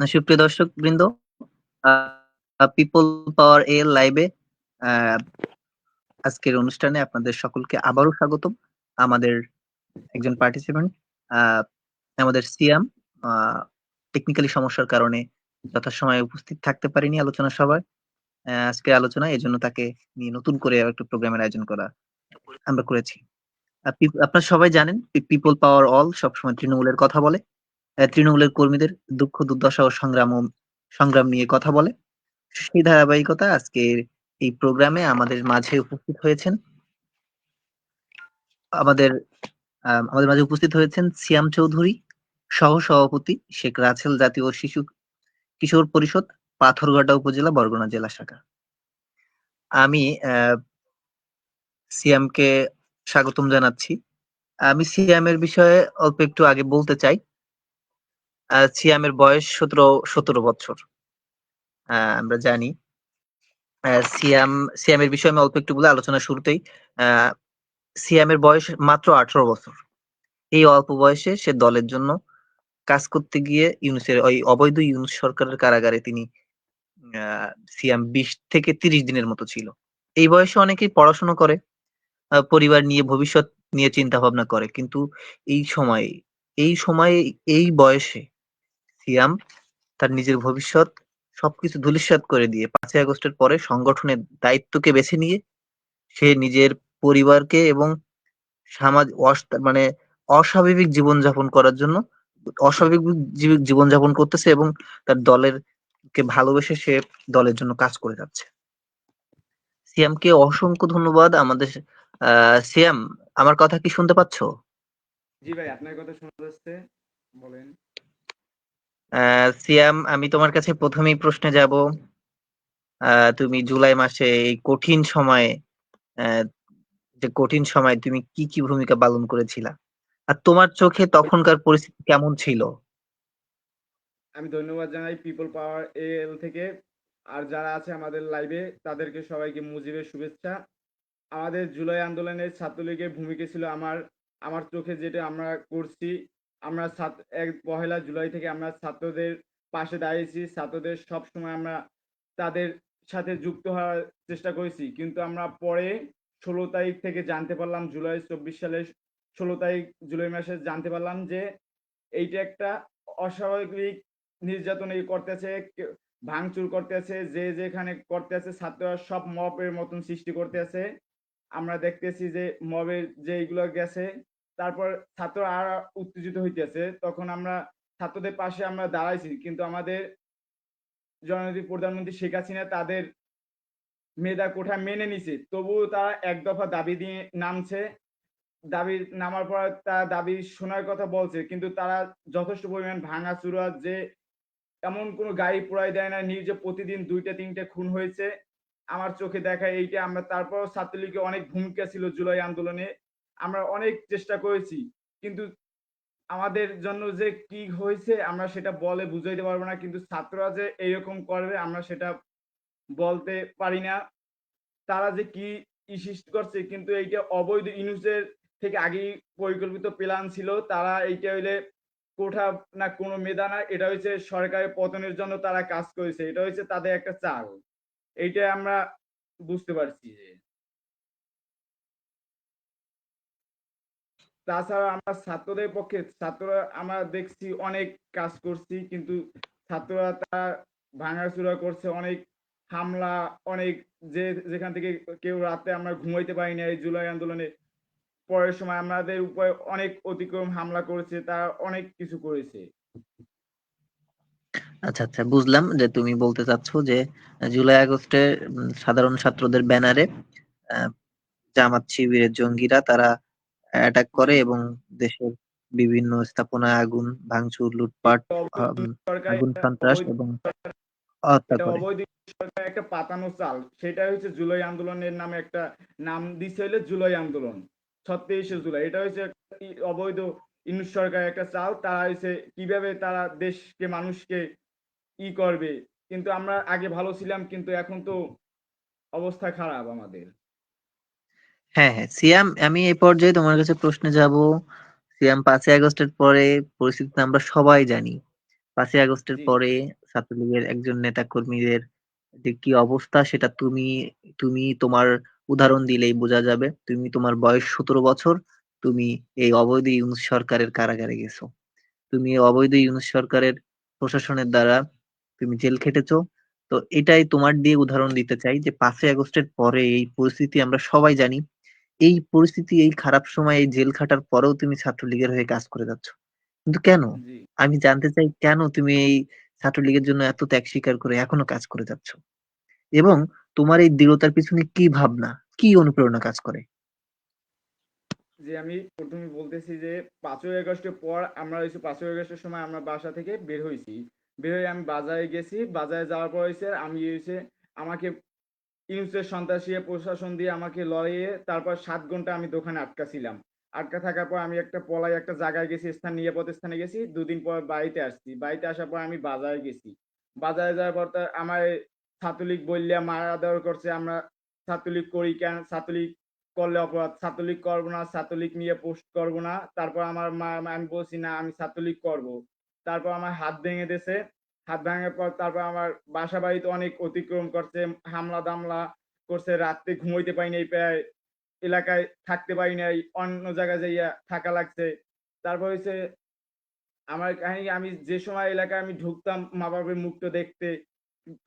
সুপ্রিয় দর্শক বৃন্দ পিপল পাওয়ার এ লাইভে আজকের অনুষ্ঠানে আপনাদের সকলকে আবারও স্বাগতম। আমাদের একজন পার্টিসিপেন্ট আমাদের সিয়াম টেকনিক্যালি সমস্যার কারণে যথাসময়ে উপস্থিত থাকতে পারিনি আলোচনা সভায়। আজকে আলোচনা এই জন্য তাকে নিয়ে নতুন করে একটা প্রোগ্রামের আয়োজন করা আমরা করেছি। আপনারা সবাই জানেন পিপল পাওয়ার অল সবসময় তৃণমূলের কথা বলে। তৃণমূলের কর্মীদের দুঃখ, দুর্দশা ও সংগ্রাম সংগ্রাম নিয়ে কথা বলে। সেই ধারাবাহিকতা আজকের এই প্রোগ্রামে আমাদের মাঝে উপস্থিত হয়েছেন, আমাদের আমাদের মাঝে উপস্থিত হয়েছেন সিয়াম চৌধুরী সহ সভাপতি শেখ রাছেল জাতীয় শিশু কিশোর পরিষদ, পাথরঘাটা উপজেলা, বরগুনা জেলা শাখা। আমি সিয়ামকে স্বাগতম জানাচ্ছি। আমি সিয়ামের বিষয়ে অল্প একটু আগে বলতে চাই সিয়ামের বয়স সতেরো সতেরো বছর। আমরা জানি। সিয়াম, সিয়ামের বিষয়ে আমি অল্প একটু বলে আলোচনা শুরুতেই। সিয়ামের বয়স মাত্র আঠারো বছর। এই অল্প বয়সে সে দলের জন্য কাজ করতে গিয়ে ইউনুসের, ওই অবৈধ ইউনুস সরকারের কারাগারে তিনি সিয়াম বিশ থেকে তিরিশ দিনের মতো ছিল। এই বয়সে অনেকেই পড়াশোনা করে পরিবার নিয়ে, ভবিষ্যৎ নিয়ে চিন্তা ভাবনা করে। কিন্তু এই সময়ে এই সময়ে, এই বয়সে সিয়াম তার নিজের ভবিষ্যৎ সবকিছু ধূলিসাৎ করে দিয়ে পাঁচই আগস্টের পরে সংগঠনের দায়িত্বকে বেছে নিয়ে সে নিজের পরিবারকে এবং সমাজ মানে অস্বাভাবিক জীবনযাপন করার জন্য অস্বাভাবিক জীবনযাপন করতেছে এবং তার দলের কে ভালোবেসে সে দলের জন্য কাজ করে যাচ্ছে। সিয়ামকে অসংখ্য ধন্যবাদ। আমাদের সিয়াম, আমার কথা কি শুনতে পাচ্ছ? জি ভাই, আপনার কথা শোনা যাচ্ছে। বলেন। সিয়াম, আমি তোমার কাছে প্রথমেই প্রশ্নে যাব। তুমি জুলাই মাসে এই কঠিন সময়ে যে কঠিন সময় তুমি কি কি ভূমিকা পালন করেছিলা? আর তোমার চোখে তখনকার পরিস্থিতি কেমন ছিল? আমি ধন্যবাদ জানাই পিপল পাওয়ার এল থেকে। আর যারা আছে আমাদের লাইভে তাদেরকে সবাইকে মুজিবের শুভেচ্ছা। আমাদের জুলাই আন্দোলনের ছাত্রলীগের ভূমিকা ছিল আমার আমার চোখে যেটা আমরা করছি আমরা এক, পহেলা জুলাই থেকে আমরা ছাত্রদের পাশে দাঁড়িয়েছি। ছাত্রদের সব সময় আমরা তাদের সাথে যুক্ত হওয়ার চেষ্টা করেছি। কিন্তু আমরা পরে ষোলো তারিখ থেকে জানতে পারলাম, জুলাই চব্বিশ সালের ষোলো তারিখ জুলাই মাসে জানতে পারলাম যে এইটা একটা অস্বাভাবিক নির্যাতন এই করতেছে ভাঙচুর করতেছে, যে যেখানে করতেছে ছাত্ররা সব মপের মতন সৃষ্টি করতেছে। আমরা দেখতেছি যে মবের যে এইগুলো গেছে তারপর ছাত্র আর উত্তেজিত হইতেছে, তখন আমরা ছাত্রদের পাশে আমরা দাঁড়াইছি। কিন্তু আমাদের জননেত্রী প্রধানমন্ত্রী শেখ হাসিনা তাদের মেধা কোঠা মেনে নিছে। তবুও তারা এক দফা দাবি দিয়ে নামছে। দাবি নামার পর তারা দাবি শোনার কথা বলছে, কিন্তু তারা যথেষ্ট পরিমাণ ভাঙা চুরা যে এমন কোনো গাড়ি পোড়াই দেয় না নিউজে প্রতিদিন দুইটা, তিনটে খুন হয়েছে। আমার চোখে দেখা এইটা। আমরা তারপর ছাত্রলীগে অনেক ভূমিকা ছিল জুলাই আন্দোলনে। আমরা অনেক চেষ্টা করেছি, কিন্তু আমাদের জন্য যে কি হয়েছে আমরা সেটা বলে বুঝাইতে পারব না, কিন্তু ছাত্ররা যে এইরকম করবে আমরা সেটা বলতে পারি না। তারা যে কি সৃষ্টি করছে কিন্তু এইটা অবৈধ ইউনুসের থেকে আগেই পরিকল্পিত প্ল্যান ছিল, তারা এইটা হইলে কোঠা না কোনো মেধা না, এটা হচ্ছে সরকারের পতনের জন্য তারা কাজ করেছে, এটা হচ্ছে তাদের একটা চাল। এইটা আমরা বুঝতে পারছি যে তাছাড়া আমরা ছাত্রদের পক্ষে, ছাত্ররা আমরা দেখছি অনেক কাজ করছি, কিন্তু ছাত্ররা তারা ভাঙাচুরা করছে, অনেক হামলা, অনেক যে, যেখান থেকে কেউ রাতে আমরা ঘুমাইতে পারি না এই জুলাই আন্দোলনে। পরের সময় আমাদের উপরে অনেক অতিক্রম, হামলা করেছে, তারা অনেক কিছু করেছে। আচ্ছা আচ্ছা বুঝলাম যে তুমি বলতে চাচ্ছ যে জুলাই আগস্টে সাধারণ ছাত্রদের ব্যানারে জামাত শিবিরের জঙ্গিরা তারা অ্যাটাক করে এবং দেশের বিভিন্ন স্থাপনায় আগুন ভাঙচুর লুটপাট আগুন সন্ত্রাস এবং হত্যা করে। একটা পাতানো চাল। সেটা হচ্ছে জুলাই আন্দোলনের নামে একটা নাম দিছে হইলে জুলাই আন্দোলন ছত্রিশে জুলাই। এটা হচ্ছে অবৈধ ইউনুস সরকার একটা চাল। তারা হচ্ছে কীভাবে তারা দেশকে মানুষকে ই করবে? কিন্তু আমরা আগে ভালো ছিলাম কিন্তু এখন তো অবস্থা খারাপ আমাদের। হ্যাঁ হ্যাঁ সিয়াম আমি এই পর্যায়ে তোমার কাছে প্রশ্নে যাব। সিয়াম পাঁচই আগস্টের পরে পরিস্থিতি আমরা সবাই জানি। পাঁচই আগস্টের জি। পরে ছাত্রলীগের একজন নেতা কর্মীদের যে কি অবস্থা সেটা তুমি তুমি তোমার উদাহরণ দিলেই বোঝা যাবে। তুমি তোমার বয়স সতেরো বছর তুমি এই অবৈধ ইউনূস সরকারের কারাগারে গেছো। তুমি এই অবৈধ ইউনূস সরকারের প্রশাসনের দ্বারা তুমি জেল খেটেছো। তো এটাই তোমার দিয়ে উদাহরণ দিতে চাই যে পাঁচই আগস্টের পরে এই পরিস্থিতি আমরা সবাই জানি। এই পরিস্থিতি এই খারাপ সময় এই জেল খাটার পরেও তুমি ছাত্রলীগের হয়ে কাজ করে যাচ্ছ। কিন্তু কেন? জি। আমি জানতে চাই কেন তুমি এই ছাত্রলীগের জন্য এত ত্যাগ স্বীকার করে এখনও কাজ করে যাচ্ছ? এবং তোমার এই দৃঢ়তার পিছনে কি ভাবনা? কি অনুপ্রেরণা কাজ করে? যে আমি প্রথমে বলতেছি যে পাঁচই আগস্টের পর আমরা হয়েছে পাঁচই আগস্টের সময় আমরা বাসা থেকে বের হয়েছি বের হয়ে আমি বাজারে গেছি। বাজারে যাওয়ার পর হয়েছে আমি হয়েছে আমাকে ইউনুসের সন্ত্রাসী প্রশাসন দিয়ে আমাকে লড়াইয়ে তারপর সাত ঘণ্টা আমি দোকানে আটকা ছিলাম। আটকা থাকার পর আমি একটা পলাই একটা জায়গায় গেছি স্থান নিরাপদ স্থানে গেছি। দুদিন পর বাড়িতে আসছি। বাড়িতে আসার পর আমি বাজারে গেছি। বাজারে যাওয়ার পর আমার ছাত্রলীগ বললে মারা দেওয়ার করছে। আমরা ছাত্রলীগ করি কেন? ছাত্রলীগ করলে অপরাধ। ছাত্রলীগ করব না, ছাত্রলীগ নিয়ে পোস্ট করব না। তারপর আমার মা, আমি বলছি, না, আমি ছাত্রলীগ করব। তারপর আমার হাত ভেঙে দিয়েছে। হাত ভাঙার পর তারপর আমার বাসা বাড়িতে অনেক অতিক্রম করছে, হামলা দামলা করছে, রাত্রে ঘুমাইতে পারি নাই প্রায়, এলাকায় থাকতে পারি নাই, অন্য জায়গায় যাইয়া থাকা লাগছে। তারপর হচ্ছে আমার কাহিনী, আমি যে সময় এলাকায় আমি ঢুকতাম মা বাবার মুখটা দেখতে,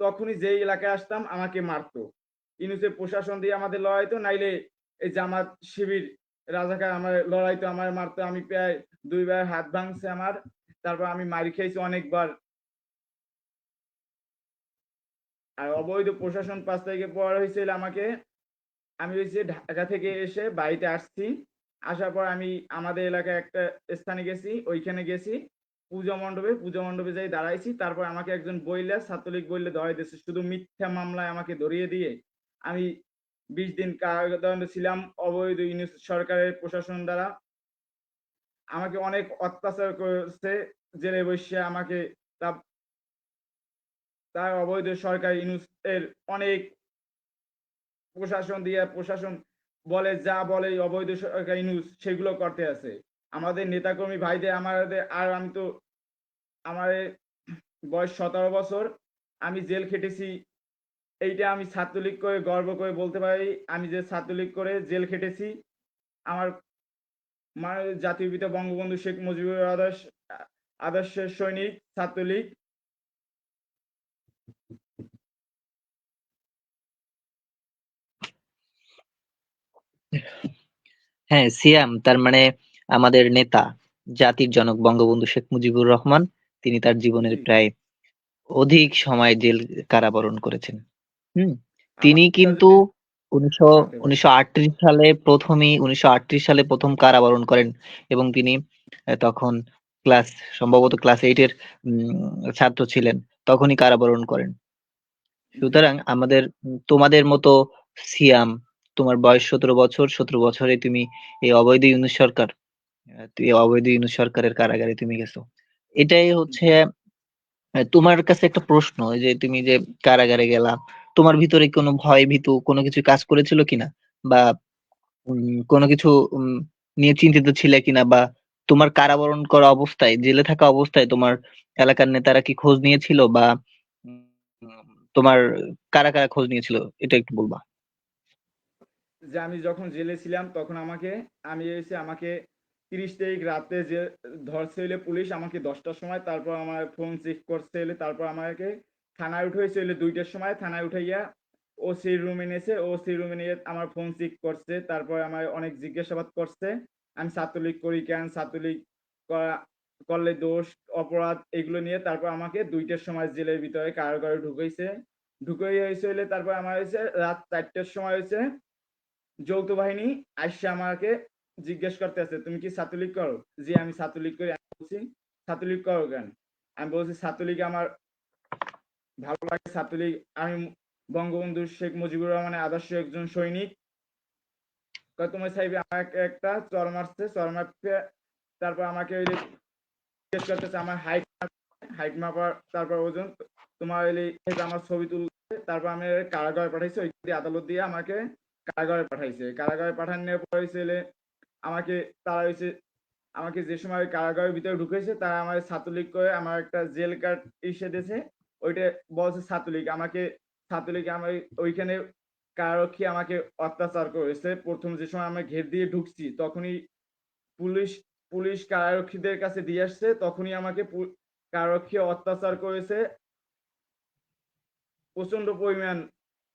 তখনই যে এলাকায় আসতাম আমাকে মারতো। ইনুসের প্রশাসন দিয়ে আমাদের লড়াইতো, নাইলে এই জামাত শিবির রাজাকার আমার লড়াইতো, আমার মারতো, আমি প্রায় দুইবার হাত ভাঙছে আমার, তারপর আমি মারি খেয়েছি অনেকবার। আর অবৈধ প্রশাসন পাঁচ তারিখে পর হয়েছিল আমাকে। আমি হয়েছে ঢাকা থেকে এসে বাড়িতে আসছি। আসার পর আমি আমাদের এলাকায় একটা স্থানে গেছি, ওইখানে গেছি। পূজা মণ্ডপে পূজা মণ্ডপে যাই দাঁড়াইছি। তারপর আমাকে একজন বইলে, ছাত্রলীগ বইলে ধরাই দিয়েছে। শুধু মিথ্যা মামলায় আমাকে ধরিয়ে দিয়ে আমি বিশ দিন কারাদণ্ড ছিলাম অবৈধ সরকারের প্রশাসন দ্বারা। আমাকে অনেক অত্যাচার করছে। জেলে বসে আমাকে তা তার অবৈধ সরকার ইউনুস অনেক প্রশাসন দিয়ে প্রশাসন বলে, যা বলে অবৈধ সরকার ইউনুস সেগুলো করতে আছে। আমাদের নেতাকর্মী ভাইদের, আমাদের আর আমি তো, আমার বয়স সতেরো বছর, আমি জেল খেটেছি। এইটা আমি ছাত্রলীগ করে গর্ব করে বলতে পারি, আমি যে ছাত্রলীগ করে জেল খেটেছি, আমার মানে জাতীয় পিতা বঙ্গবন্ধু শেখ মুজিবুর আদর্শ, আদর্শের সৈনিক, ছাত্রলীগ হ্যাঁ সিয়াম তার মানে আমাদের নেতা জাতির জনক বঙ্গবন্ধু শেখ মুজিবুর রহমান তিনি তার জীবনের জি। প্রায় অধিক সময় জেল কারাবরণ করেছেন। হুম? তিনি আমার কিন্তু উনিশশো উনিশশো আটত্রিশ সালে প্রথমেই উনিশশো সালে প্রথম কারাবরণ করেন এবং তিনি তখন ক্লাস সম্ভবত ক্লাস এইট এর উম, ছাত্র ছিলেন তখনই কারাবরণ করেন। সুতরাং আমাদের উম, তোমাদের মতো সিয়াম তোমার বয়স সতেরো বছর, সতেরো বছরে তুমি এই অবৈধ ইউনুস সরকার অবৈধ ইউনুস সরকারের কারাগারে তুমি গেছো। এটাই হচ্ছে তোমার কাছে একটা প্রশ্ন যে তুমি যে কারাগারে গেলা, তোমার ভিতরে কোনো ভয় ভীতু কোনো কিছু কাজ করেছিল কিনা? বা কোনো কিছু নিয়ে চিন্তিত ছিলে কিনা? বা, তোমার কারাবরণ করা অবস্থায়, জেলে থাকা অবস্থায় তোমার এলাকার নেতারা কি খোঁজ নিয়েছিল? বা তোমার কারা কারা খোঁজ নিয়েছিল? এটা একটু বলবা। যে আমি যখন জেলে ছিলাম, তখন আমাকে, আমি এসে আমাকে তিরিশ তারিখ রাতে যে ধরছে হইলে পুলিশ আমাকে দশটার সময়, তারপর আমার ফোন চেক করছে হইলে, তারপর আমাকে থানায় উঠে হয়েছে হইলে দুইটার সময়, থানায় উঠাইয়া ও সেই রুমে নিয়েছে ও সেই রুমে নিয়ে আমার ফোন চেক করছে, তারপর আমার অনেক জিজ্ঞাসাবাদ করছে। আমি ছাত্রলীগ করি কেন? ছাত্রলীগ করা, করলে দোষ, অপরাধ এগুলো নিয়ে, তারপর আমাকে দুইটার সময় জেলের ভিতরে কারাগারে ঢুকাইছে। ঢুকাই হয়েছে হইলে তারপর আমার হয়েছে রাত চারটার সময় হয়েছে যৌথ বাহিনী আইসা আমাকে জিজ্ঞেস করতে আছে, তুমি কি ছাত্রলীগ করো? জি, আমি ছাত্রলীগ করি, আমি বলছি, ছাত্রলীগ করো কেন? আমি বলছি, ছাত্রলীগ আমার ভালো লাগে, ছাত্রলীগ, আমি বঙ্গবন্ধু শেখ মুজিবুর রহমানের আদর্শ একজন সৈনিক। তোমার সাহেব আমাকে একটা চর মারছে, চর মারতে তারপর আমাকে ওই জিজ্ঞেস করতেছে, আমার হাইট হাইট মাপার তারপর ওজন, তোমার ওই আমার ছবি তুলছে, তারপর আমি কারাগারে পাঠাইছে ওই আদালত দিয়ে আমাকে কারাগারে পাঠাইছে। কারাগারে পাঠানোর পর হয়েছে আমাকে, তারা হয়েছে আমাকে যে সময় কারাগারের ভিতরে ঢুকেছে, তারা আমার ছাত্রলীগ করে আমার একটা জেল কার্ড এসে দিয়েছে। ওইটা বলছে ছাত্রলীগ। আমাকে ছাত্রলীগ আমার ওইখানে কারারক্ষী আমাকে অত্যাচার করেছে। প্রথম যে সময় আমরা ঘের দিয়ে ঢুকছি, তখনই পুলিশ পুলিশ কারারক্ষীদের কাছে দিয়ে আসছে। তখনই আমাকে কারারক্ষী অত্যাচার করেছে। প্রচণ্ড পরিমাণ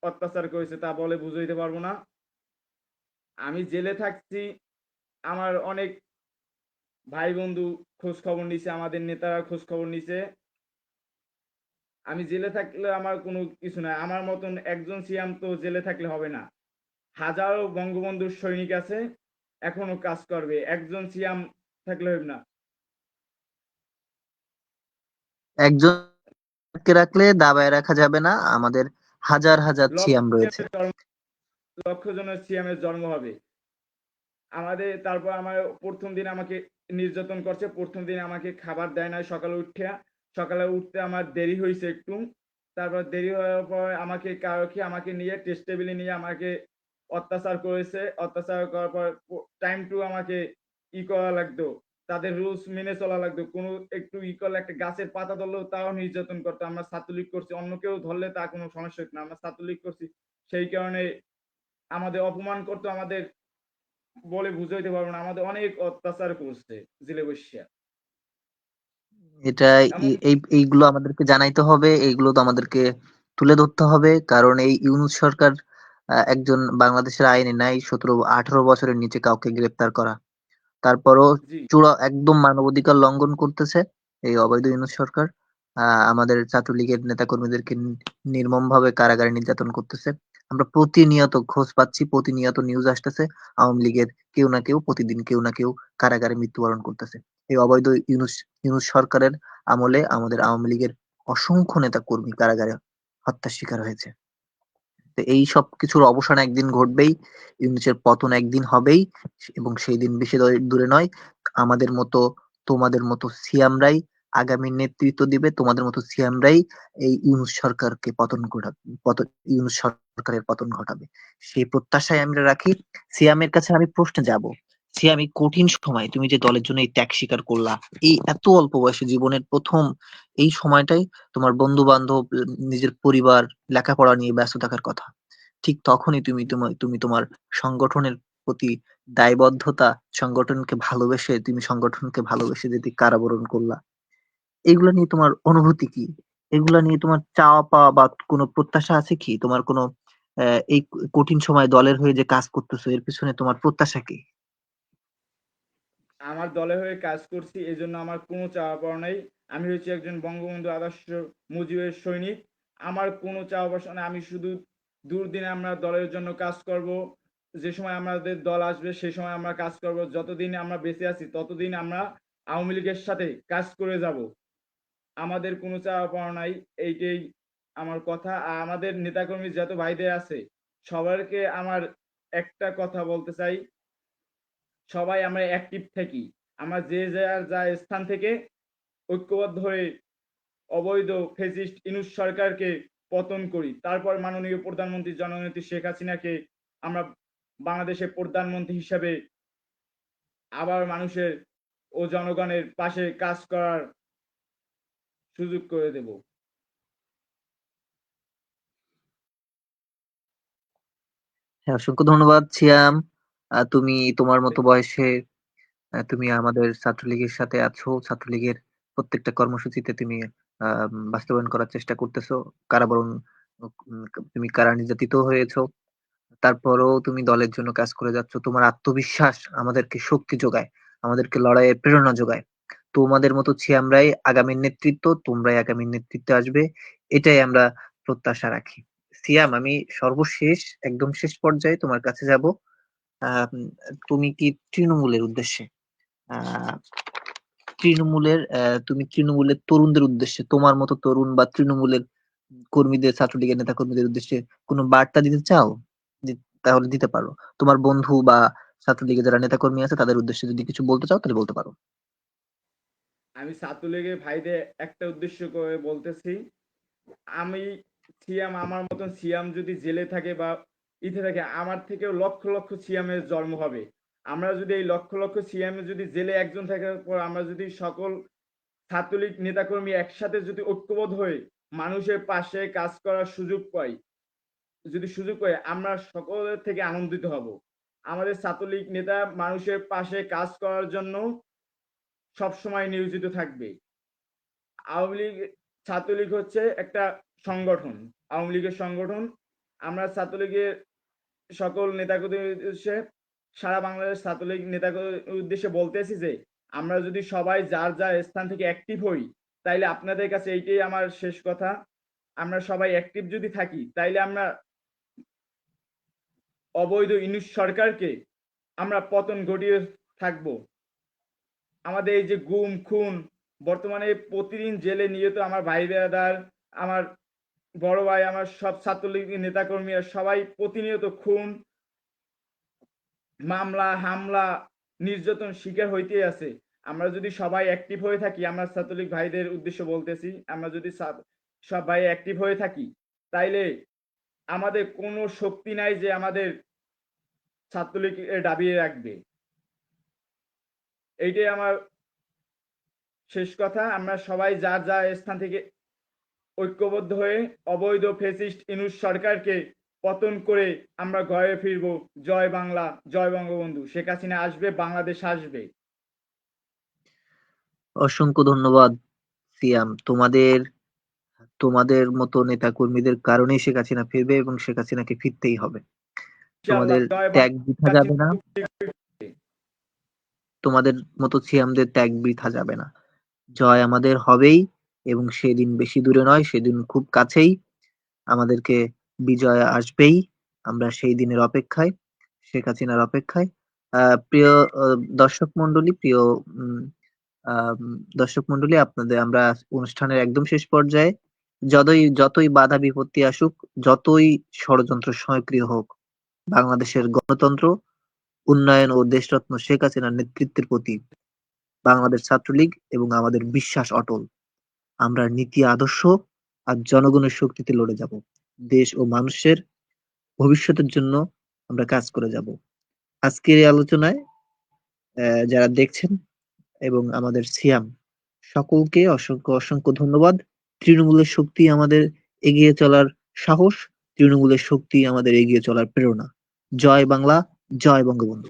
অত্যাচার করেছে তা বলে বুঝাইতে পারব না। আমি জেলে থাকছি, আমার অনেক ভাই বন্ধু খোঁজ খবর নিছে, আমাদের নেতারা খোঁজ খবর নিছে। আমি জেলে থাকলে আমার কোনো কিছু নাই। আমার মতন একজন সিয়াম তো জেলে থাকলে হবে না। হাজারো বঙ্গবন্ধুর সৈনিক আছে, এখনও কাজ করবে। একজন সিয়াম থাকলে হবে না। একজন রাখলে দাবায় রাখা যাবে না। আমাদের হাজার হাজার সিয়াম রয়েছে। লক্ষ জনের সিয়ামের জন্ম হবে। আমাদের তারপর আমার প্রথম দিন আমাকে নির্যাতন করছে প্রথম দিন আমাকে খাবার দেয় না সকালে উঠে সকালে উঠতে আমার দেরি হয়েছে একটু। তারপর দেরি হওয়ার পর আমাকে কারও কি আমাকে নিয়ে টেস্ট টেবিলে নিয়ে আমাকে অত্যাচার করেছে। অত্যাচার করার পর টাইম টু আমাকে ই করা লাগতো। তাদের রুলস মেনে চলা লাগতো কোনো একটু ই করলে একটা গাছের পাতা ধরলেও তাও নির্যাতন করতো। আমরা ছাত্রলীগ করছি অন্য কেউ ধরলে তা কোনো সমস্যা হতো না। আমরা ছাত্রলীগ করছি সেই কারণে আমাদের অপমান করতো আমাদের বলে বুঝাইতে পারব না। আমাদের অনেক অত্যাচার করছে জেলে বসিয়া। এটা এই- এই এইগুলো আমাদেরকে জানাইতে হবে এইগুলো তো আমাদেরকে তুলে ধরতে হবে। কারণ এই ইউনূস সরকার একজন বাংলাদেশের আইনে নাই সতেরো আঠারো বছরের নিচে কাউকে গ্রেপ্তার করা। তারপরও জি। চূড়া একদম মানবাধিকার লঙ্ঘন করতেছে এই অবৈধ ইউনূস সরকার। আহ, আমাদের ছাত্রলীগের নেতাকর্মীদেরকে নির্মম ভাবে কারাগারে নির্যাতন করতেছে। আমরা প্রতিনিয়ত খোঁজ পাচ্ছি প্রতিনিয়ত নিউজ আসতেছে। আওয়ামী লীগের কেউ না কেউ প্রতিদিন কেউ না কেউ কারাগারে মৃত্যুবরণ করতেছে। এই অবৈধ ইউনুস ইউনুস সরকারের আমলে আমাদের আওয়ামী লীগের অসংখ্য নেতা কর্মী কারাগারে হত্যার শিকার হয়েছে। তো এই সব কিছুর অবসান একদিন ঘটবেই ইউনুসের পতন একদিন হবেই এবং সেই দিন বেশি দূরে- নয়। আমাদের মতো, তোমাদের মতো সিয়ামরাই আগামী নেতৃত্ব দিবে, তোমাদের মতো সিয়ামরাই এই ইউনুস সরকারকে পতন ঘটাবে পতন ইউনুস সরকারের পতন ঘটাবে। সেই প্রত্যাশায় আমরা রাখি। সিয়ামের কাছে আমি প্রশ্নে যাব। সিয়াম, এই কঠিন সময় তুমি যে দলের জন্য এই ত্যাগ স্বীকার করলা, এই এত অল্প বয়সে জীবনের প্রথম এই সময়টাই তোমার বন্ধু বান্ধব নিজের পরিবার, লেখাপড়া নিয়ে ব্যস্ত থাকার কথা। ঠিক তখনই তুমি তোমার তুমি তোমার সংগঠনের প্রতি দায়বদ্ধতা, সংগঠনকে ভালোবেসে, তুমি সংগঠনকে ভালোবেসে যদি কারাবরণ করলা, এগুলা নিয়ে তোমার অনুভূতি কি? এগুলা নিয়ে তোমার চাওয়া পাওয়া বা কোনো প্রত্যাশা আছে কি? তোমার কোনো এই কঠিন সময় দলের হয়ে যে কাজ করতেছো, এর পিছনে তোমার প্রত্যাশা কি? আমার দলে হয়ে কাজ করছি এই জন্য আমার কোনো চাওয়া পাওয়া নাই। আমি হচ্ছে একজন বঙ্গবন্ধু আদর্শ মুজিবের সৈনিক। আমার কোনো চাওয়া নাই আমি শুধু দুর্দিনে আমরা দলের জন্য কাজ করব। যে সময় আমাদের দল আসবে সেই সময় আমরা কাজ করব। যতদিন আমরা বেঁচে আছি, ততদিন আমরা আওয়ামী লীগের সাথে কাজ করে যাব। আমাদের কোনো চাওয়া পাওয়া নাই, এইটাই আমার কথা। আর আমাদের নেতাকর্মী যত ভাইদের আছে, সবাইকে আমার একটা কথা বলতে চাই। সবাই আমরা অ্যাক্টিভ থাকি। আমরা যে যার যা স্থান থেকে ঐক্যবদ্ধ হয়ে অবৈধ ফেসিস্ট ইনুস সরকারকে পতন করি। তারপর মাননীয় প্রধানমন্ত্রী জননেত্রী শেখ হাসিনাকে আমরা বাংলাদেশের প্রধানমন্ত্রী হিসাবে আবার মানুষের ও জনগণের পাশে কাজ করার সুযোগ করে দেব। হ্যাঁ অসংখ্য ধন্যবাদ সিয়াম তুমি তোমার মতো বয়সে তুমি আমাদের ছাত্রলীগের সাথে আছো ছাত্রলীগের প্রত্যেকটা কর্মসূচিতে তুমি বাস্তবায়ন করার চেষ্টা করতেছো। কারাবরণ তুমি কারা নির্যাতিত হয়েছ, তারপরেও তুমি দলের জন্য কাজ করে যাচ্ছ। তোমার আত্মবিশ্বাস আমাদেরকে শক্তি যোগায়, আমাদেরকে লড়াইয়ের প্রেরণা যোগায়। তোমাদের মতো ছিয়ামরাই আগামীর নেতৃত্ব, তোমরাই আগামীর নেতৃত্বে আসবে। এটাই আমরা প্রত্যাশা রাখি। সিয়াম, আমি সর্বশেষ, একদম শেষ পর্যায়ে তোমার কাছে যাব। তুমি কি তৃণমূলের উদ্দেশ্যে? আহ তৃণমূলের তুমি তৃণমূলের তরুণদের উদ্দেশ্যে, তোমার মতো তরুণ বা তৃণমূলের কর্মীদের, ছাত্রলীগের নেতা কর্মীদের উদ্দেশ্যে কোনো বার্তা দিতে চাও? তাহলে দিতে পারো। তোমার বন্ধু বা ছাত্রলীগের যারা নেতা কর্মী আছে, তাদের উদ্দেশ্যে যদি কিছু বলতে চাও, তাহলে বলতে পারো। আমি ছাত্রলীগের ভাইদের একটা উদ্দেশ্য করে বলতেছি। আমি সিয়াম, আমার মতন সিয়াম যদি জেলে থাকে বা ইতে থাকে, আমার থেকেও লক্ষ লক্ষ সিয়ামের জন্ম হবে। আমরা যদি এই লক্ষ লক্ষ সিএম যদি জেলে একজন থাকার পর আমরা যদি সকল ছাত্রলীগ নেতাকর্মী একসাথে যদি ঐক্যবোধ হয়ে মানুষের পাশে কাজ করার সুযোগ পাই, যদি সুযোগ পাই, আমরা সকলের থেকে আনন্দিত হব। আমাদের ছাত্রলীগ নেতা মানুষের পাশে কাজ করার জন্য সবসময় নিয়োজিত থাকবে। আওয়ামী লীগ ছাত্রলীগ হচ্ছে একটা সংগঠন, আওয়ামী লীগের সংগঠন। আমরা ছাত্রলীগের সকল উদ্দেশ্যে সারা বাংলাদেশ ছাত্রলীগ নেতাকর্মীর উদ্দেশ্যে বলতেছি যে, আমরা যদি সবাই যার যার স্থান থেকে অ্যাক্টিভ হই, তাইলে আপনাদের কাছে এইটাই আমার শেষ কথা। আমরা সবাই অ্যাক্টিভ যদি থাকি, তাইলে আমরা অবৈধ ইউনিশ সরকারকে আমরা পতন ঘটিয়ে থাকব। আমাদের এই যে গুম, খুন, বর্তমানে প্রতিদিন জেলে নিহত আমার ভাই বেড়াদার আমার বড় ভাই, আমার সব ছাত্রলীগ নেতাকর্মীরা সবাই প্রতিনিয়ত খুন মামলা, হামলা, নির্যাতন শিকার হইতে আছে। আমরা যদি সবাই অ্যাক্টিভ হয়ে থাকি, আমরা ছাত্রলীগ ভাইদের উদ্দেশ্য বলতেছি, আমরা যদি সবাই অ্যাক্টিভ হয়ে থাকি, তাইলে আমাদের কোনো শক্তি নাই যে আমাদের ছাত্রলীগ দাবিয়ে রাখবে। এইটাই আমার শেষ কথা। আমরা সবাই যার যা স্থান থেকে ঐক্যবদ্ধ হয়ে অবৈধ ফেসিস্ট ইনুস সরকারকে পতন করে আমরা ঘরে ফিরবো। জয় বাংলা জয় বঙ্গবন্ধু। শেখ হাসিনা আসবে বাংলাদেশ আসবে। অসংখ্য ধন্যবাদ সিয়াম। তোমাদের তোমাদের মতো নেতা কর্মীদের কারণেই শেখ হাসিনা ফিরবে এবং শেখ হাসিনাকে ফিরতেই হবে। তোমাদের ত্যাগ বৃথা যাবে না। তোমাদের মতো সিয়ামদের ত্যাগ বৃথা যাবে না। জয় আমাদের হবেই এবং সেদিন বেশি দূরে নয় সেদিন খুব কাছেই আমাদেরকে বিজয় আসবেই। আমরা সেই দিনের অপেক্ষায়, শেখ হাসিনার অপেক্ষায়। প্রিয় দর্শক মন্ডলী প্রিয় দর্শক মন্ডলী আপনাদের, আমরা অনুষ্ঠানের একদম শেষ পর্যায়ে, যতই যতই বাধা বিপত্তি আসুক, যতই ষড়যন্ত্র সক্রিয় হোক, বাংলাদেশের গণতন্ত্র, উন্নয়ন ও দেশরত্ন শেখ হাসিনার নেতৃত্বের প্রতি বাংলাদেশ ছাত্রলীগ এবং আমাদের বিশ্বাস অটল। আমরা নীতি আদর্শ আর জনগণের শক্তিতে লড়ে যাব। দেশ ও মানুষের ভবিষ্যতের জন্য আমরা কাজ করে যাব। আজকের এই আলোচনায় যারা দেখছেন এবং আমাদের সিয়াম, সকলকে অসংখ্য অসংখ্য ধন্যবাদ। তৃণমূলের শক্তি আমাদের এগিয়ে চলার সাহস, তৃণমূলের শক্তি আমাদের এগিয়ে চলার প্রেরণা। জয় বাংলা, জয় বঙ্গবন্ধু।